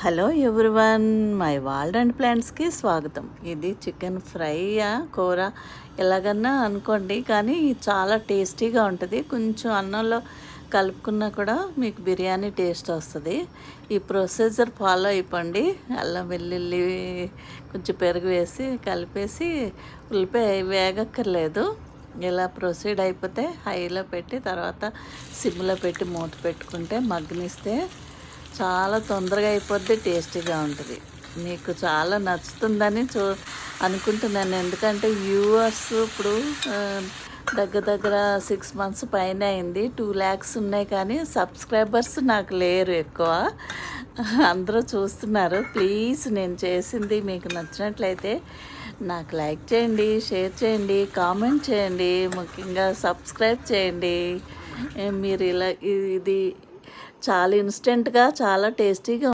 Hello everyone my world and ప్లాంట్స్కి స్వాగతం. ఇది chicken fry కూర? ఎలాగన్నా అనుకోండి కానీ చాలా టేస్టీగా ఉంటుంది. కొంచెం అన్నంలో కలుపుకున్నా కూడా మీకు బిర్యానీ టేస్ట్ వస్తుంది. ఈ ప్రొసీజర్ ఫాలో అయిపోండి. అల్లం వెల్లుల్లి కొంచెం పెరుగు వేసి కలిపేసి ఉల్లిపాయ వేగక్కర్లేదు. ఇలా ప్రొసీడ్ అయిపోతే హైలో పెట్టి తర్వాత సిమ్లో పెట్టి మూత పెట్టుకుంటే మగ్గనిస్తే చాలా తొందరగా అయిపోద్ది టేస్టీగా ఉంటుంది. మీకు చాలా నచ్చుతుందని చూ అనుకుంటున్నాను. ఎందుకంటే వ్యూవర్స్ ఇప్పుడు దగ్గర దగ్గర సిక్స్ మంత్స్ పైన అయింది. టూ ల్యాక్స్ ఉన్నాయి కానీ సబ్స్క్రైబర్స్ నాకు లేరు ఎక్కువ. అందరూ చూస్తున్నారు. ప్లీజ్ నేను చేసింది మీకు నచ్చినట్లయితే నాకు లైక్ చేయండి షేర్ చేయండి కామెంట్ చేయండి ముఖ్యంగా సబ్స్క్రైబ్ చేయండి. మీరు ఇలా ఇది చాలా ఇన్స్టెంట్గా చాలా టేస్టీగా